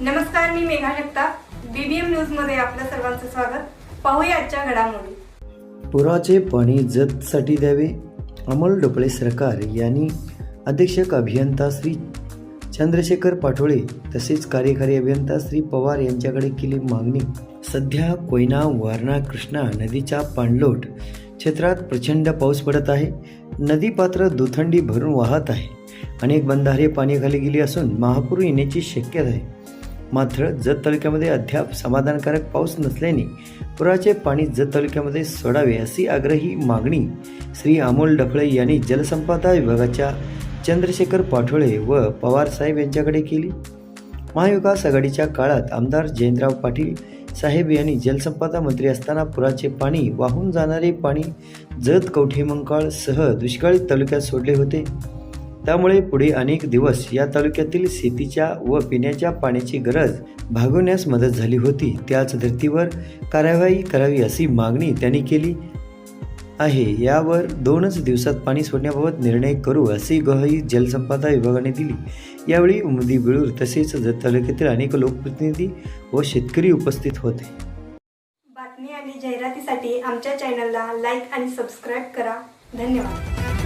नमस्कार मी मेघा जगताप. बीबीएम न्यूजमध्ये आपलं सर्वांचं स्वागत. पाहूया आजच्या घडामोडी. पुराचे पाणी जतसाठी द्यावे? अमोल डोपळे सरकार यांनी अधीक्षक अभियंता श्री चंद्रशेखर पाठोळे तसेच कार्यकारी अभियंता श्री पवार यांच्याकडे केली मागणी. सध्या कोयना वारणा कृष्णा नदीच्या पाणलोट क्षेत्रात प्रचंड पाऊस पडत आहे. नदीपात्र दुथंडी भरून वाहत आहे. अनेक बंधारे पाण्याखाली गेली असून महापूर येण्याची शक्यता आहे. मात्र जत तालुक्यामध्ये अद्याप समाधानकारक पाऊस नसल्याने पुराचे पाणी जत तालुक्यामध्ये सोडावे अशी आग्रही मागणी श्री अमोल डफळे यांनी जलसंपदा विभागाच्या चंद्रशेखर पाठोळे व पवार साहेब यांच्याकडे केली. महाविकास आघाडीच्या काळात आमदार जयंतराव पाटील साहेब यांनी जलसंपदा मंत्री असताना पुराचे पाणी वाहून जाणारे पाणी जत कवठेमंकाळसह दुष्काळी तालुक्यात सोडले होते. त्यामुळे पुढे अनेक दिवस या तालुक्यातील शेतीच्या व पिण्याच्या पाण्याची गरज भागवण्यास मदत झाली होती. त्याच धर्तीवर कार्यवाही करावी अशी मागणी त्यांनी केली आहे. यावर दोनच दिवसात पाणी सोडण्याबाबत निर्णय करू अशी ग्वाही जलसंपदा विभागाने दिली. यावेळी उमदी बिळूर तसेच तालुक्यातील अनेक लोकप्रतिनिधी व शेतकरी उपस्थित होते. बातमी आणि जाहिरातीसाठी आमच्या चॅनलला लाईक आणि सबस्क्राईब करा. धन्यवाद.